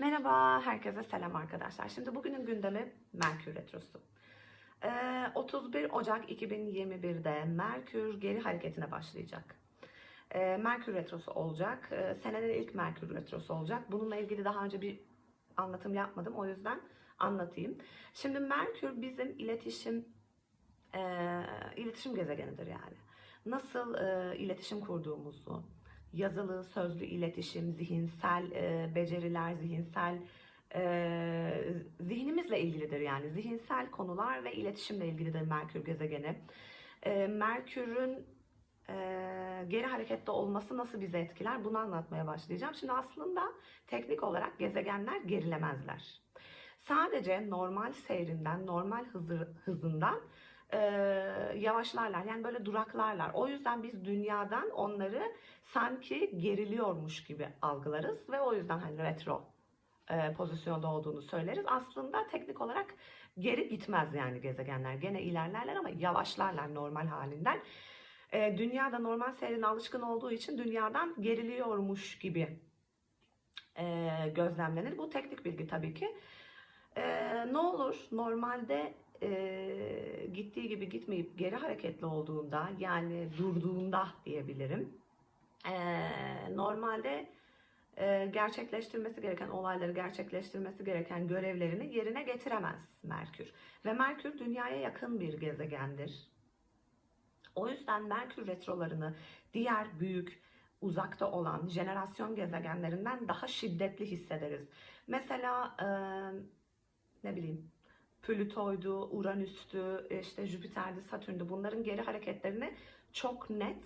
Merhaba, herkese selam arkadaşlar. Şimdi bugünün gündemi Merkür Retrosu. Ee, 31 Ocak 2021'de Merkür geri hareketine başlayacak. Ee, Merkür Retrosu olacak. Ee, senenin ilk Merkür Retrosu olacak. Bununla ilgili daha önce bir anlatım yapmadım. O yüzden anlatayım. Şimdi Merkür bizim iletişim iletişim gezegenidir yani. Nasıl iletişim kurduğumuzu, yazılı, sözlü iletişim, zihinsel e, beceriler, zihinsel e, zihnimizle ilgilidir yani. Zihinsel konular ve iletişimle ilgilidir Merkür gezegeni. E, Merkür'ün e, geri harekette olması nasıl bizi etkiler bunu anlatmaya başlayacağım. Şimdi aslında teknik olarak gezegenler gerilemezler. Sadece normal seyrinden, normal hızı, hızından e, yavaşlarlar. Yani böyle duraklarlar. O yüzden biz dünyadan onları sanki geriliyormuş gibi algılarız ve o yüzden hani retro e, pozisyonda olduğunu söyleriz. Aslında teknik olarak geri gitmez yani gezegenler. Gene ilerlerler ama yavaşlarlar normal halinden. E, dünyada normal seyrine alışkın olduğu için dünyadan geriliyormuş gibi e, gözlemlenir. Bu teknik bilgi tabii ki. E, ne olur normalde e, gittiği gibi gitmeyip geri hareketli olduğunda yani durduğunda diyebilirim. E, normalde e, gerçekleştirmesi gereken olayları gerçekleştirmesi gereken görevlerini yerine getiremez Merkür. Ve Merkür dünyaya yakın bir gezegendir. O yüzden Merkür retrolarını diğer büyük uzakta olan jenerasyon gezegenlerinden daha şiddetli hissederiz. Mesela e, ne bileyim Plüto'ydu, Uranüs'tü, işte Jüpiter'di, Satürn'dü bunların geri hareketlerini çok net,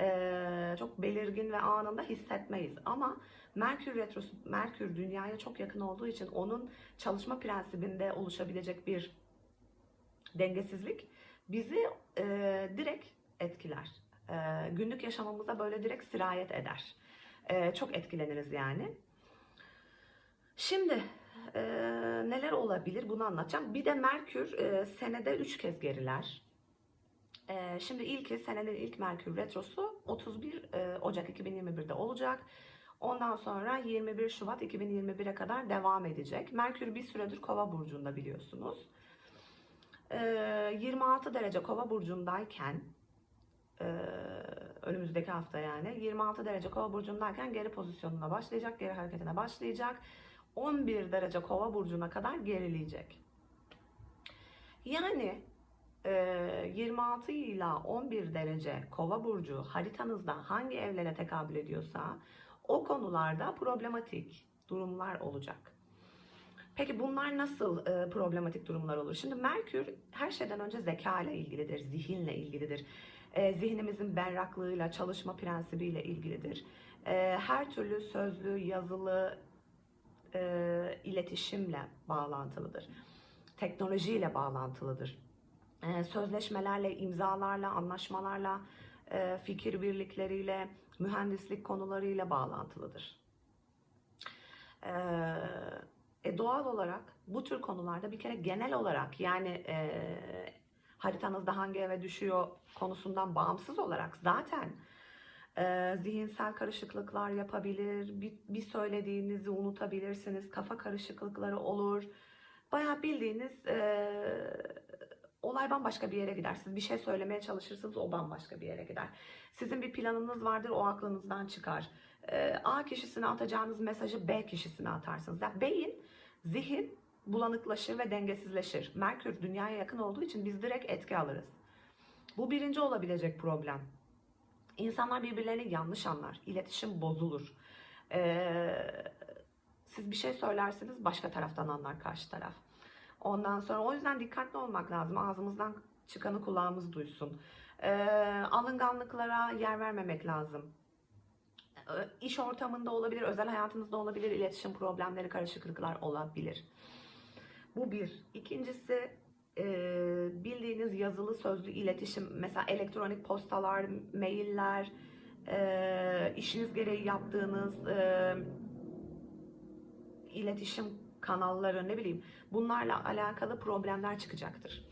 e, çok belirgin ve anında hissetmeyiz. Ama Merkür retrosu, Merkür dünyaya çok yakın olduğu için onun çalışma prensibinde oluşabilecek bir dengesizlik bizi e, direkt etkiler. E, günlük yaşamımıza böyle direkt sirayet eder. E, çok etkileniriz yani. Şimdi e, neler olabilir bunu anlatacağım. Bir de Merkür e, senede 3 kez geriler. E, şimdi ilki senenin ilk Merkür retrosu 31 e, Ocak 2021'de olacak. Ondan sonra 21 Şubat 2021'e kadar devam edecek. Merkür bir süredir Kova burcunda biliyorsunuz. E, 26 derece Kova burcundayken e, önümüzdeki hafta yani 26 derece Kova burcundayken geri pozisyonuna başlayacak, geri hareketine başlayacak. 11 derece kova burcuna kadar gerileyecek. Yani e, 26 ile 11 derece kova burcu haritanızda hangi evlere tekabül ediyorsa o konularda problematik durumlar olacak. Peki bunlar nasıl e, problematik durumlar olur? Şimdi Merkür her şeyden önce zeka ile ilgilidir, zihinle ilgilidir. E, zihnimizin berraklığıyla, çalışma prensibiyle ilgilidir. E, her türlü sözlü, yazılı, e, iletişimle bağlantılıdır. Teknolojiyle bağlantılıdır. E, sözleşmelerle, imzalarla, anlaşmalarla, e, fikir birlikleriyle, mühendislik konularıyla bağlantılıdır. E, e, doğal olarak bu tür konularda bir kere genel olarak yani e, haritanızda hangi eve düşüyor konusundan bağımsız olarak zaten e, zihinsel karışıklıklar yapabilir, bir, bir söylediğinizi unutabilirsiniz, kafa karışıklıkları olur. Bayağı bildiğiniz e, olay bambaşka bir yere gider. Siz bir şey söylemeye çalışırsınız o bambaşka bir yere gider. Sizin bir planınız vardır o aklınızdan çıkar. E, A kişisine atacağınız mesajı B kişisine atarsınız. Yani beyin, zihin bulanıklaşır ve dengesizleşir. Merkür dünyaya yakın olduğu için biz direkt etki alırız. Bu birinci olabilecek problem. İnsanlar birbirlerini yanlış anlar. İletişim bozulur. Ee, siz bir şey söylersiniz başka taraftan anlar karşı taraf. Ondan sonra o yüzden dikkatli olmak lazım. Ağzımızdan çıkanı kulağımız duysun. Ee, alınganlıklara yer vermemek lazım. Ee, iş ortamında olabilir, özel hayatınızda olabilir, iletişim problemleri, karışıklıklar olabilir. Bu bir. İkincisi yazılı sözlü iletişim mesela elektronik postalar, mailler, e, işiniz gereği yaptığınız e, iletişim kanalları ne bileyim bunlarla alakalı problemler çıkacaktır.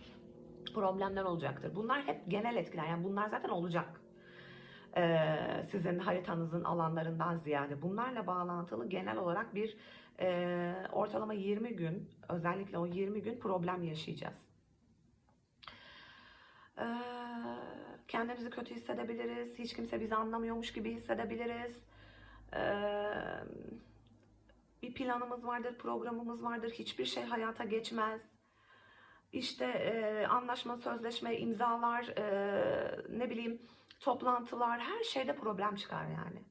Problemler olacaktır. Bunlar hep genel etkiler yani bunlar zaten olacak. e, sizin haritanızın alanlarından ziyade bunlarla bağlantılı genel olarak bir e, ortalama 20 gün özellikle o 20 gün problem yaşayacağız. E, kendimizi kötü hissedebiliriz. Hiç kimse bizi anlamıyormuş gibi hissedebiliriz. E, bir planımız vardır, programımız vardır. Hiçbir şey hayata geçmez. İşte e, anlaşma, sözleşme, imzalar, e, ne bileyim toplantılar, her şeyde problem çıkar yani.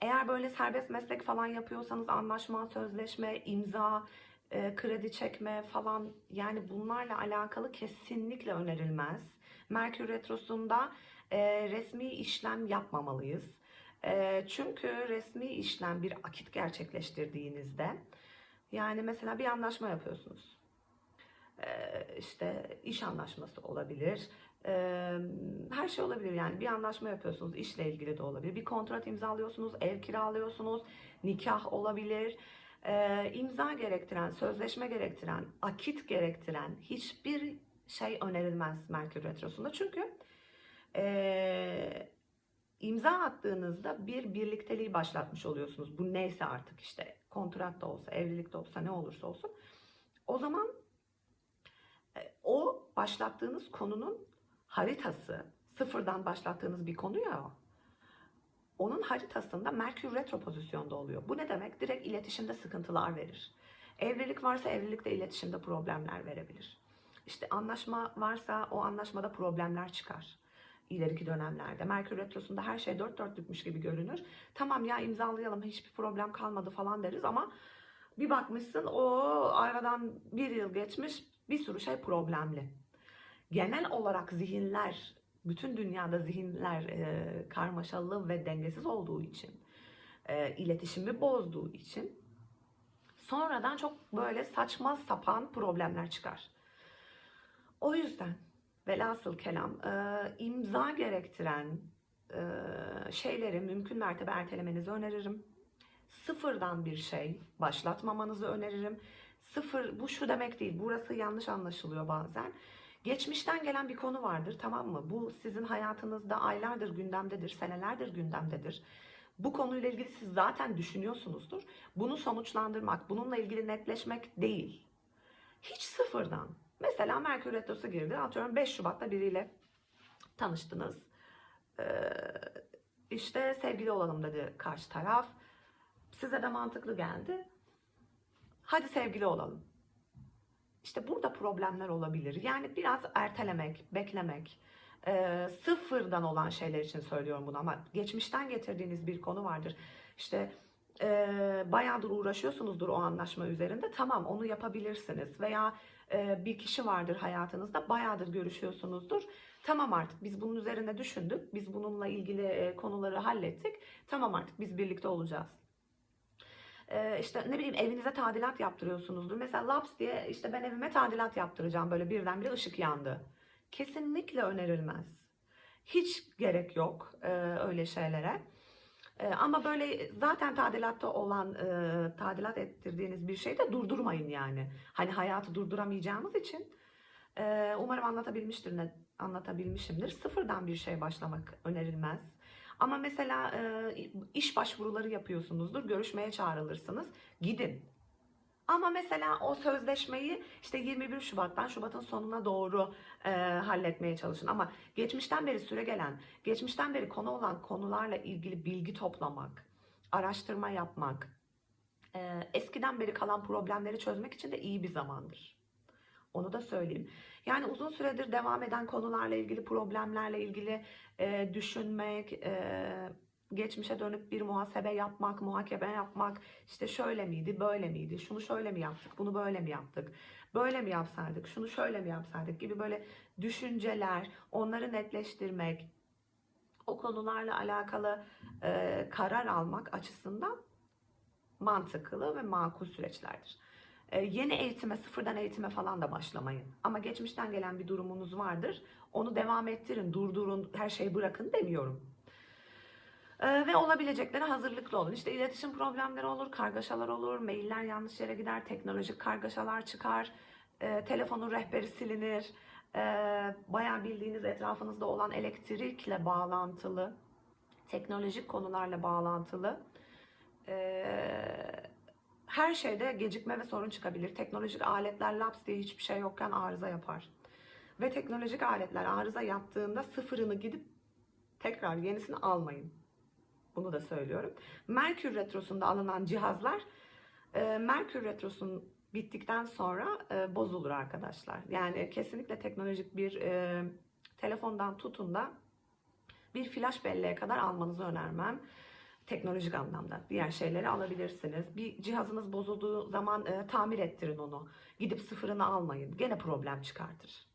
Eğer böyle serbest meslek falan yapıyorsanız anlaşma, sözleşme, imza, e, kredi çekme falan yani bunlarla alakalı kesinlikle önerilmez. Merkür Retrosu'nda e, resmi işlem yapmamalıyız. E, çünkü resmi işlem bir akit gerçekleştirdiğinizde yani mesela bir anlaşma yapıyorsunuz. İşte iş anlaşması olabilir. Her şey olabilir yani bir anlaşma yapıyorsunuz işle ilgili de olabilir. Bir kontrat imzalıyorsunuz, ev kiralıyorsunuz, nikah olabilir. E, imza gerektiren, sözleşme gerektiren, akit gerektiren hiçbir şey önerilmez Merkür Retrosu'nda. Çünkü e, imza attığınızda bir birlikteliği başlatmış oluyorsunuz. Bu neyse artık işte kontrat da olsa, evlilik de olsa ne olursa olsun. O zaman e, o başlattığınız konunun haritası, sıfırdan başlattığınız bir konu ya o. Onun haritasında Merkür retro pozisyonda oluyor. Bu ne demek? Direkt iletişimde sıkıntılar verir. Evlilik varsa evlilikte iletişimde problemler verebilir. İşte anlaşma varsa o anlaşmada problemler çıkar ileriki dönemlerde. Merkür Retrosu'nda her şey dört dörtlükmüş gibi görünür. Tamam ya imzalayalım hiçbir problem kalmadı falan deriz ama bir bakmışsın o aradan bir yıl geçmiş bir sürü şey problemli. Genel olarak zihinler, bütün dünyada zihinler e, karmaşalı ve dengesiz olduğu için, e, iletişimi bozduğu için sonradan çok böyle saçma sapan problemler çıkar. O yüzden velhasıl kelam e, imza gerektiren e, şeyleri mümkün mertebe ertelemenizi öneririm. Sıfırdan bir şey başlatmamanızı öneririm. Sıfır bu şu demek değil. Burası yanlış anlaşılıyor bazen. Geçmişten gelen bir konu vardır tamam mı? Bu sizin hayatınızda aylardır gündemdedir, senelerdir gündemdedir. Bu konuyla ilgili siz zaten düşünüyorsunuzdur. Bunu sonuçlandırmak, bununla ilgili netleşmek değil. Hiç sıfırdan. Mesela Merkür Retrosu girdi. Atıyorum 5 Şubat'ta biriyle tanıştınız. Ee, işte sevgili olalım dedi karşı taraf. Size de mantıklı geldi. Hadi sevgili olalım. İşte burada problemler olabilir. Yani biraz ertelemek, beklemek, e, sıfırdan olan şeyler için söylüyorum bunu ama geçmişten getirdiğiniz bir konu vardır. İşte e, bayağıdır uğraşıyorsunuzdur o anlaşma üzerinde. Tamam onu yapabilirsiniz. Veya e, bir kişi vardır hayatınızda bayağıdır görüşüyorsunuzdur. Tamam artık biz bunun üzerine düşündük. Biz bununla ilgili e, konuları hallettik. Tamam artık biz birlikte olacağız. E, işte ne bileyim evinize tadilat yaptırıyorsunuzdur. Mesela laps diye işte ben evime tadilat yaptıracağım böyle birdenbire ışık yandı. Kesinlikle önerilmez. Hiç gerek yok e, öyle şeylere. E, ama böyle zaten tadilatta olan, e, tadilat ettirdiğiniz bir şeyi de durdurmayın yani. Hani hayatı durduramayacağımız için e, umarım anlatabilmiştir, ne, anlatabilmişimdir. Sıfırdan bir şey başlamak önerilmez. Ama mesela e, iş başvuruları yapıyorsunuzdur, görüşmeye çağrılırsınız. Gidin. Ama mesela o sözleşmeyi işte 21 Şubat'tan Şubat'ın sonuna doğru e, halletmeye çalışın. Ama geçmişten beri süre gelen, geçmişten beri konu olan konularla ilgili bilgi toplamak, araştırma yapmak, e, eskiden beri kalan problemleri çözmek için de iyi bir zamandır. Onu da söyleyeyim. Yani uzun süredir devam eden konularla ilgili, problemlerle ilgili e, düşünmek, e, geçmişe dönüp bir muhasebe yapmak, muhakeme yapmak, işte şöyle miydi, böyle miydi, şunu şöyle mi yaptık, bunu böyle mi yaptık, böyle mi yapsaydık, şunu şöyle mi yapsaydık gibi böyle düşünceler, onları netleştirmek, o konularla alakalı e, karar almak açısından mantıklı ve makul süreçlerdir. E, yeni eğitime, sıfırdan eğitime falan da başlamayın. Ama geçmişten gelen bir durumunuz vardır. Onu devam ettirin, durdurun, her şeyi bırakın demiyorum. Ee, ve olabileceklere hazırlıklı olun. İşte iletişim problemleri olur, kargaşalar olur, mailler yanlış yere gider, teknolojik kargaşalar çıkar, e, telefonun rehberi silinir, e, bayağı bildiğiniz etrafınızda olan elektrikle bağlantılı, teknolojik konularla bağlantılı e, her şeyde gecikme ve sorun çıkabilir. Teknolojik aletler laps diye hiçbir şey yokken arıza yapar. Ve teknolojik aletler arıza yaptığında sıfırını gidip tekrar yenisini almayın. Bunu da söylüyorum. Merkür Retrosu'nda alınan cihazlar e, Merkür Retrosu'nun bittikten sonra e, bozulur arkadaşlar. Yani kesinlikle teknolojik bir e, telefondan tutun da bir flash belleğe kadar almanızı önermem. Teknolojik anlamda. Diğer şeyleri alabilirsiniz. Bir cihazınız bozulduğu zaman e, tamir ettirin onu. Gidip sıfırını almayın. Gene problem çıkartır.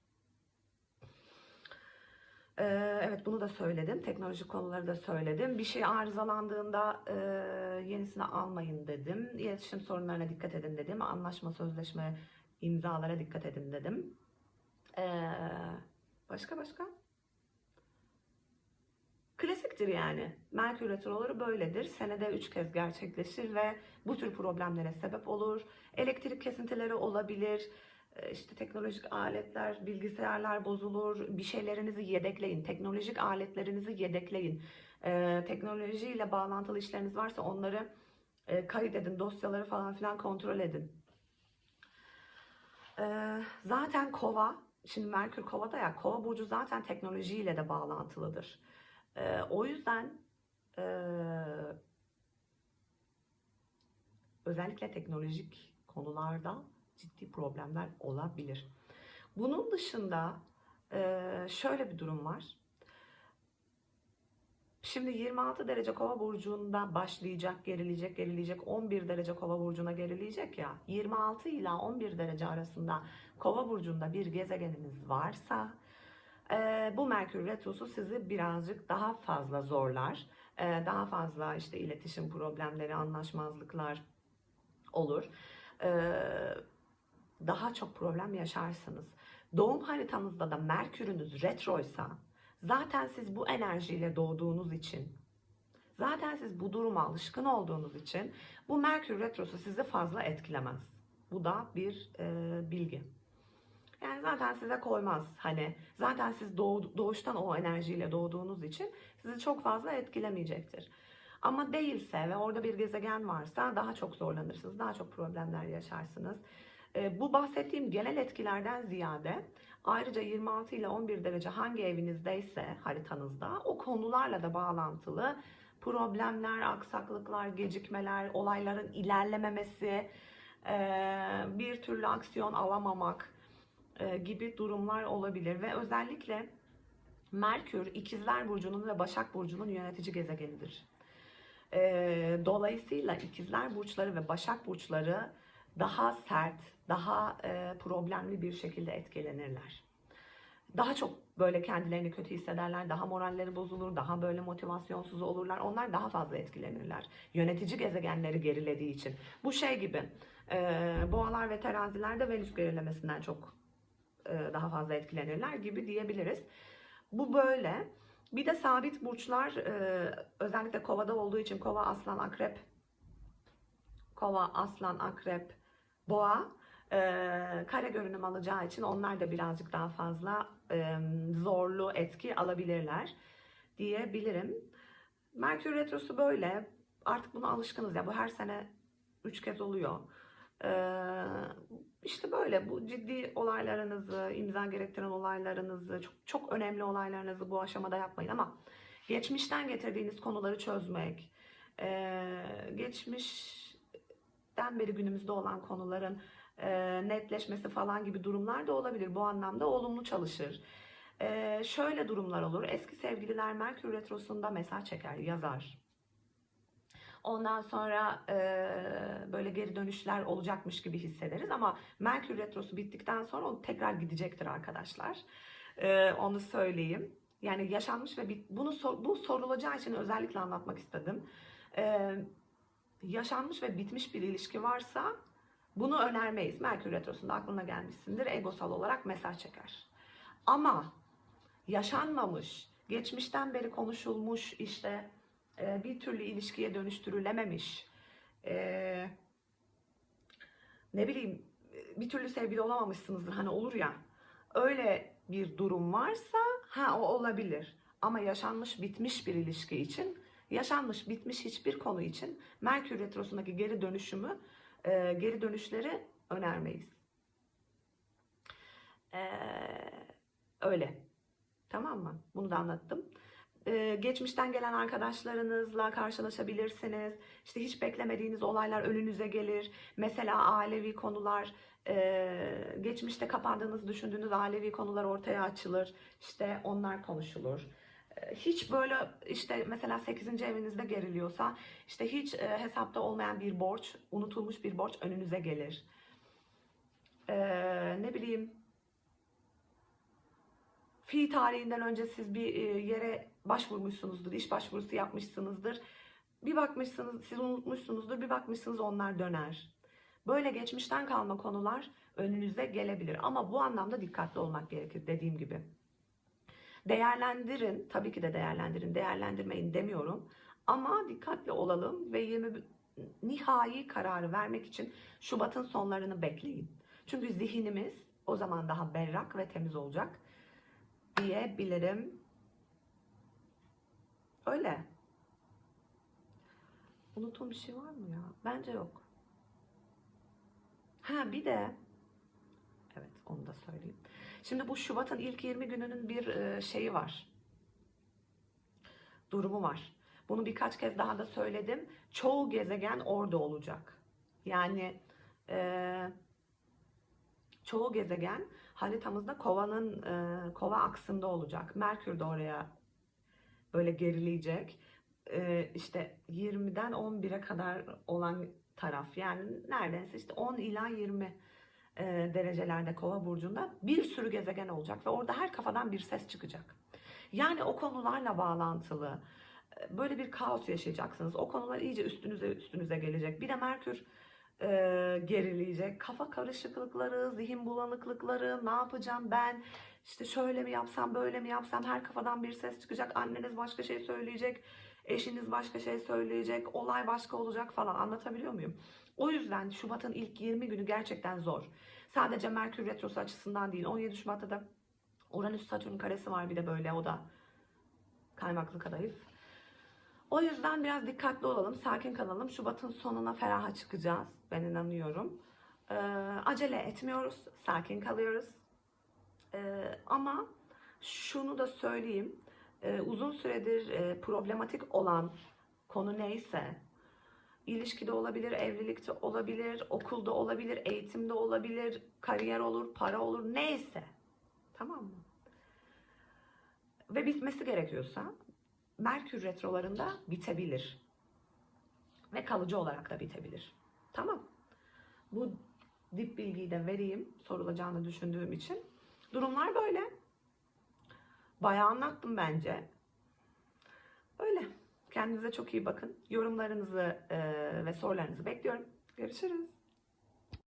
Ee, Evet bunu da söyledim. Teknolojik konuları da söyledim. Bir şey arızalandığında e, yenisini almayın dedim. İletişim sorunlarına dikkat edin dedim. Anlaşma, sözleşme, imzalara dikkat edin dedim. Ee, başka başka? Klasiktir yani. Merkür Retroları böyledir. Senede 3 kez gerçekleşir ve bu tür problemlere sebep olur. Elektrik kesintileri olabilir. Ee, İşte teknolojik aletler, bilgisayarlar bozulur. Bir şeylerinizi yedekleyin. Teknolojik aletlerinizi yedekleyin. Ee, teknolojiyle bağlantılı işleriniz varsa onları e, kaydedin. Dosyaları falan filan kontrol edin. Ee, zaten kova, şimdi Merkür kovada ya, kova burcu zaten teknolojiyle de bağlantılıdır. Ee, o yüzden e, özellikle teknolojik konularda ciddi problemler olabilir. Bunun dışında e, şöyle bir durum var. Şimdi 26 derece kova burcunda başlayacak, gerileyecek, gerileyecek, 11 derece kova burcuna gerileyecek ya. 26 ila 11 derece arasında kova burcunda bir gezegeniniz varsa bu Merkür Retrosu sizi birazcık daha fazla zorlar. Daha fazla işte iletişim problemleri, anlaşmazlıklar olur. Daha çok problem yaşarsınız. Doğum haritanızda da Merkür'ünüz retroysa zaten siz bu enerjiyle doğduğunuz için zaten siz bu duruma alışkın olduğunuz için bu Merkür retrosu sizi fazla etkilemez. Bu da bir e, bilgi. Yani zaten size koymaz. Hani zaten siz doğ- doğuştan o enerjiyle doğduğunuz için sizi çok fazla etkilemeyecektir. Ama değilse ve orada bir gezegen varsa daha çok zorlanırsınız, daha çok problemler yaşarsınız. E, bu bahsettiğim genel etkilerden ziyade ayrıca 26 ile 11 derece hangi evinizdeyse haritanızda o konularla da bağlantılı problemler, aksaklıklar, gecikmeler, olayların ilerlememesi, e, bir türlü aksiyon alamamak gibi durumlar olabilir ve özellikle Merkür İkizler Burcu'nun ve Başak Burcu'nun yönetici gezegenidir. E, Dolayısıyla İkizler Burçları ve Başak Burçları daha sert, daha e, problemli bir şekilde etkilenirler. Daha çok böyle kendilerini kötü hissederler, daha moralleri bozulur, daha böyle motivasyonsuz olurlar. Onlar daha fazla etkilenirler. Yönetici gezegenleri gerilediği için. Bu şey gibi, e, boğalar ve teraziler de Venüs gerilemesinden çok e, daha fazla etkilenirler gibi diyebiliriz. Bu böyle. Bir de sabit burçlar e, özellikle kovada olduğu için kova, aslan, akrep, kova, aslan, akrep, boğa e, kare görünüm alacağı için onlar da birazcık daha fazla e, zorlu etki alabilirler diyebilirim. Merkür Retrosu böyle. Artık buna alışkınız ya. Bu her sene 3 kez oluyor. İşte böyle bu ciddi olaylarınızı, imza gerektiren olaylarınızı, çok, çok önemli olaylarınızı bu aşamada yapmayın ama geçmişten getirdiğiniz konuları çözmek, geçmişten beri günümüzde olan konuların netleşmesi falan gibi durumlar da olabilir. Bu anlamda olumlu çalışır. Şöyle durumlar olur. Eski sevgililer Merkür Retrosu'nda mesaj çeker, yazar. Ondan sonra e, böyle geri dönüşler olacakmış gibi hissederiz ama Merkür Retrosu bittikten sonra o tekrar gidecektir arkadaşlar. E, onu söyleyeyim. Yani yaşanmış ve bit- bunu sor- bu sorulacağı için özellikle anlatmak istedim. E, yaşanmış ve bitmiş bir ilişki varsa bunu önermeyiz. Merkür Retrosu'nda aklına gelmişsindir. Egosal olarak mesaj çeker. Ama yaşanmamış, geçmişten beri konuşulmuş işte e, bir türlü ilişkiye dönüştürülememiş, e, ne bileyim bir türlü sevgili olamamışsınızdır hani olur ya öyle bir durum varsa ha o olabilir. Ama yaşanmış bitmiş bir ilişki için, yaşanmış bitmiş hiçbir konu için Merkür Retrosu'ndaki geri dönüşümü, e, geri dönüşleri önermeyiz. Ee, öyle. Tamam mı? Bunu da anlattım. Ee, geçmişten gelen arkadaşlarınızla karşılaşabilirsiniz. İşte hiç beklemediğiniz olaylar önünüze gelir. Mesela ailevi konular, e, geçmişte kapandığınızı düşündüğünüz ailevi konular ortaya açılır. İşte onlar konuşulur. Ee, Hiç böyle işte mesela 8. evinizde geriliyorsa işte hiç e, hesapta olmayan bir borç, unutulmuş bir borç önünüze gelir. Ee, ne bileyim fi tarihinden önce siz bir e, yere başvurmuşsunuzdur, iş başvurusu yapmışsınızdır. Bir bakmışsınız, siz unutmuşsunuzdur, bir bakmışsınız onlar döner. Böyle geçmişten kalma konular önünüze gelebilir. Ama bu anlamda dikkatli olmak gerekir dediğim gibi. Değerlendirin, tabii ki de değerlendirin, değerlendirmeyin demiyorum. Ama dikkatli olalım ve 20 nihai kararı vermek için Şubat'ın sonlarını bekleyin. Çünkü zihnimiz o zaman daha berrak ve temiz olacak diyebilirim. Öyle. Unuttuğum bir şey var mı ya? Bence yok. Ha bir de evet onu da söyleyeyim. Şimdi bu Şubat'ın ilk 20 gününün bir e, şeyi var. Durumu var. Bunu birkaç kez daha da söyledim. Çoğu gezegen orada olacak. Yani e, çoğu gezegen haritamızda kovanın e, kova aksında olacak. Merkür de oraya böyle gerileyecek. E, işte 20'den 11'e kadar olan taraf yani neredeyse işte 10 ila 20 e, derecelerde kova burcunda bir sürü gezegen olacak ve orada her kafadan bir ses çıkacak. Yani o konularla bağlantılı böyle bir kaos yaşayacaksınız. O konular iyice üstünüze üstünüze gelecek. Bir de Merkür e, gerileyecek. Kafa karışıklıkları, zihin bulanıklıkları, ne yapacağım ben? İşte şöyle mi yapsam, böyle mi yapsam? Her kafadan bir ses çıkacak. Anneniz başka şey söyleyecek. Eşiniz başka şey söyleyecek. Olay başka olacak falan. Anlatabiliyor muyum? O yüzden Şubat'ın ilk 20 günü gerçekten zor. Sadece Merkür Retrosu açısından değil. 17 Şubat'ta da Uranüs Satürn karesi var bir de böyle. O da kaymaklı kadayıf. O yüzden biraz dikkatli olalım, sakin kalalım. Şubat'ın sonuna feraha çıkacağız. Ben inanıyorum. Ee, acele etmiyoruz, sakin kalıyoruz. Ee, ama şunu da söyleyeyim. Ee, uzun süredir e, problematik olan konu neyse, ilişkide olabilir, evlilikte olabilir, okulda olabilir, eğitimde olabilir, kariyer olur, para olur, neyse. Tamam mı? Ve bitmesi gerekiyorsa Merkür retrolarında bitebilir. Ve kalıcı olarak da bitebilir. Tamam. Bu dip bilgiyi de vereyim sorulacağını düşündüğüm için. Durumlar böyle. Bayağı anlattım bence. Öyle. Kendinize çok iyi bakın. Yorumlarınızı ve sorularınızı bekliyorum. Görüşürüz.